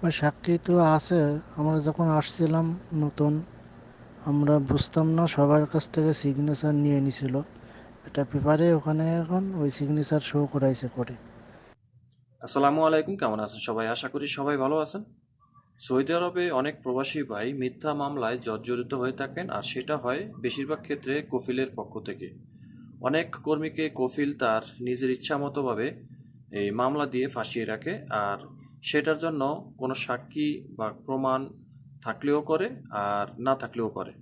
বা সাক্ষী তো আছে। আমরা যখন আসছিলাম নতুন, আমরা বুঝতাম না, সবার কাছ থেকে সিগনেচার নিয়ে নিছিল। এটা পেপারে ওখানে এখন ওই সিগনেচার শো করাইছে করে। আসসালামু আলাইকুম, কেমন আছেন সবাই? আশা করি সবাই ভালো আছেন। সৌদি আরবে অনেক প্রবাসী ভাই মিথ্যা মামলায় জর্জরিত হয়ে থাকেন, আর সেটা হয় বেশিরভাগ ক্ষেত্রে কফিলের পক্ষ থেকে। অনেক কর্মীকে কফিল তার নিজের ইচ্ছা মতোভাবে এই মামলা দিয়ে ফাঁসিয়ে রাখে, আর সেটার জন্য কোনো সাক্ষী বা প্রমাণ থাকলেও করে আর না থাকলেও করে।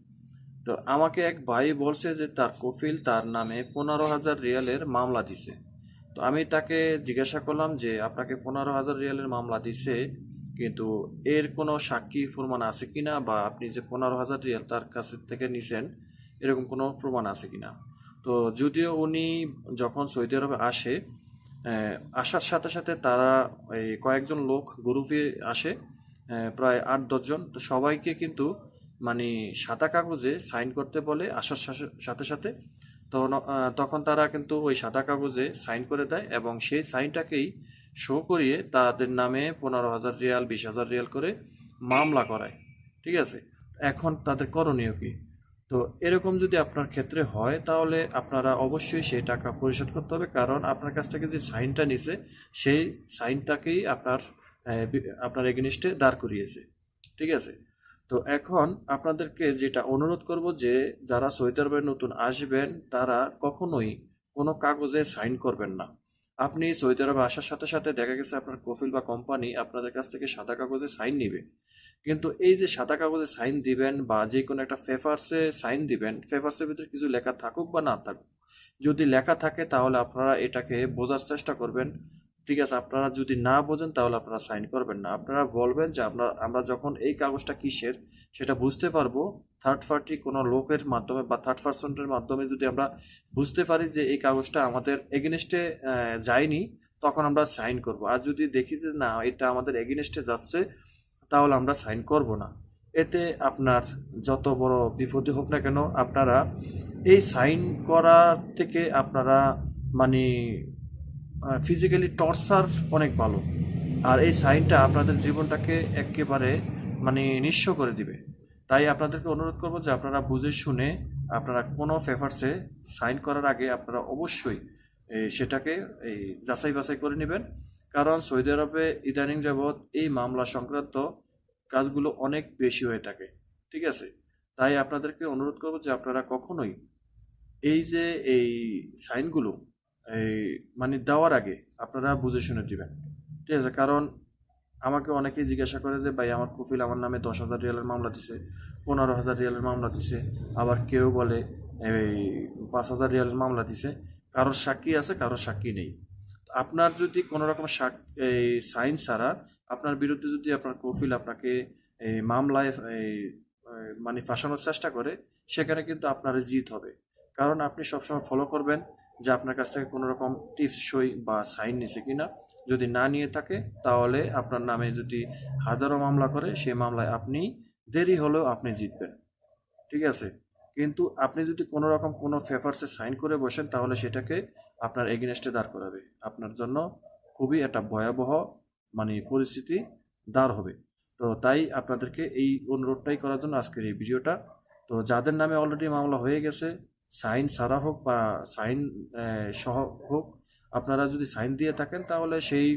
তো আমাকে এক ভাই বলছে যে তার কফিল তার নামে পনেরো হাজার রিয়ালের মামলা দিছে। তো আমি তাকে জিজ্ঞাসা করলাম যে, আপনাকে পনেরো হাজার রিয়ালের মামলা দিছে, কিন্তু এর কোনো সাক্ষী প্রমাণ আছে কি না বা আপনি যে পনেরো হাজার রিয়াল তার কাছে থেকে নিছেন, এরকম কোনো প্রমাণ আছে কি না তো যদিও উনি যখন সৌদি আরবে আসে আসার সাথে সাথে তারা এই কয়েকজন লোক গ্রুপে আসে প্রায় আট দশজন তো সবাইকে কিন্তু মানে সাদা কাগজে সাইন করতে বলে আসার সাথে- সাথে তখন তখন তারা কিন্তু ওই সাদা কাগজে সাইন করে দেয় এবং সেই সাইনটাকেই শো করিয়ে তাদের নামে পনেরো হাজার রিয়াল, বিশ হাজার রিয়াল করে মামলা করায়। ঠিক আছে? এখন তাদের করণীয় কি? তো এরকম যদি আপনার ক্ষেত্রে হয়, তাহলে আপনারা অবশ্যই সেই টাকা পরিশোধ করতে হবে। কারণ আপনার কাছ থেকে যে সাইনটা নিছে, সেই সাইনটাকেই আপনার আপনার এগেনিস্টে দাঁড় করিয়েছে। ঠিক আছে? তো এখন আপনাদেরকে যেটা অনুরোধ করব যে, যারা আরবে নতুন আসবেন, তারা কখনোই কোনো কাগজে সাইন করবেন না। আপনি সৌদি আরবে আসার সাথে সাথে দেখা গেছে আপনার কফিল বা কোম্পানি আপনাদের কাছ থেকে সাদা কাগজে সাইন নিবে। কিন্তু এই যে সাদা কাগজে সাইন দিবেন বা যে কোনো একটা পেপারসে সাইন দিবেন পেপারসের ভিতরে কিছু লেখা থাকুক বা না থাকুক, যদি লেখা থাকে তাহলে আপনারা এটাকে বোঝার চেষ্টা করবেন। ঠিক আছে, আপনারা যদি না বোঝেন তাহলে আপনারা সাইন করবেন না। আপনারা বলবেন যে আমরা আমরা যখন এই কাগজটা কিসের, সেটা বুঝতে পারব। থার্ড পার্টি কোনো লোকের মাধ্যমে বা থার্ড পার্সনের মাধ্যমে যদি আমরা বুঝতে পারি যে এই কাগজটা আমাদের এগেনস্টে যায়নি, তখন আমরা সাইন করব। আর যদি দেখি যে না, এটা আমাদের এগেনস্টে যাচ্ছে, তাহলে আমরা সাইন করব না। এতে আপনার যত বড় বিপদই হোক না কেন, আপনারা এই সাইন করা থেকে আপনারা মানে ফিজিক্যালি টর্চার অনেক ভালো। আর এই সাইনটা আপনাদের জীবনটাকে একেবারে মানে নিঃস্ব করে দিবে। তাই আপনাদেরকে অনুরোধ করব যে আপনারা বুঝে শুনে আপনারা কোনো পেপারসে সাইন করার আগে আপনারা অবশ্যই সেটাকে এই যাচাই বাছাই করে নেবেন। কারণ সৌদি আরবে ইদানিং যাবৎ এই মামলা সংক্রান্ত কাজগুলো অনেক বেশি হয়ে থাকে। ঠিক আছে? তাই আপনাদেরকে অনুরোধ করব যে আপনারা কখনোই এই যে এই সাইনগুলো এই মানে দেওয়ার আগে আপনারা বুঝে শুনে দিবেন। ঠিক আছে? কারণ আমাকে অনেকেই জিজ্ঞাসা করে যে, ভাই, আমার কফিল আমার নামে দশ হাজার রিয়ালের মামলা দিছে, পনেরো হাজার রিয়ালের মামলা দিছে। আবার কেউ বলে, এই, পাঁচ হাজার রিয়ালের মামলা দিছে। কারোর সাক্ষী আছে, কারোর সাক্ষী নেই। আপনার যদি কোনো রকম সাক, এই সাইন ছাড়া আপনার বিরুদ্ধে যদি আপনার কফিল আপনাকে এই মামলায়, এই মানে ফাঁসানোর চেষ্টা করে, সেখানে কিন্তু আপনার জিত হবে। কারণ আপনি সবসময় ফলো করবেন যে আপনার কাছ থেকে কোনো রকম টিপস সই বা সাইন নিছে কিনা যদি না নিয়ে থাকে, তাহলে আপনার নামে যদি হাজারো মামলা করে, সেই মামলায় আপনি দেরি হলেও আপনি জিতবেন। ঠিক আছে? কিন্তু আপনি যদি কোনো রকম কোনো পেপারসে সাইন করে বসেন, তাহলে সেটাকে আপনার এগেনস্টে দাঁড় করাবে। আপনার জন্য খুবই একটা ভয়াবহ মানে পরিস্থিতি দাঁড় হবে। তো তাই আপনাদেরকে এই অনুরোধটাই করার জন্য আজকের এই ভিডিওটা। তো যাদের নামে অলরেডি মামলা হয়ে গেছে সাইন সারা হোক বা সাইন সহ হোক, আপনারা যদি সাইন দিয়ে থাকেন, তাহলে সেই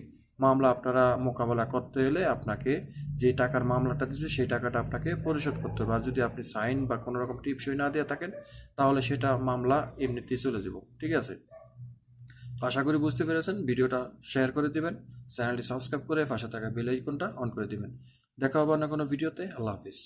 মামলা আপনারা মোকাবেলা করতে হলে আপনাকে যে টাকার মামলাটা দিচ্ছে সেই টাকাটা আপনাকে পরিশোধ করতে হবে। আর যদি আপনি সাইন বা কোনো রকম টিপসই না দিয়ে থাকেন, তাহলে সেটা মামলা এমনিতেই চলে যাব। ঠিক আছে? আশা করি বুঝতে পেরেছেন। ভিডিওটা শেয়ার করে দিবেন। চ্যানেলটি সাবস্ক্রাইব করে পাশে থাকা বেল আইকনটা অন করে দিবেন। দেখা হবে অন্য কোনো ভিডিওতে। আল্লাহ হাফিজ।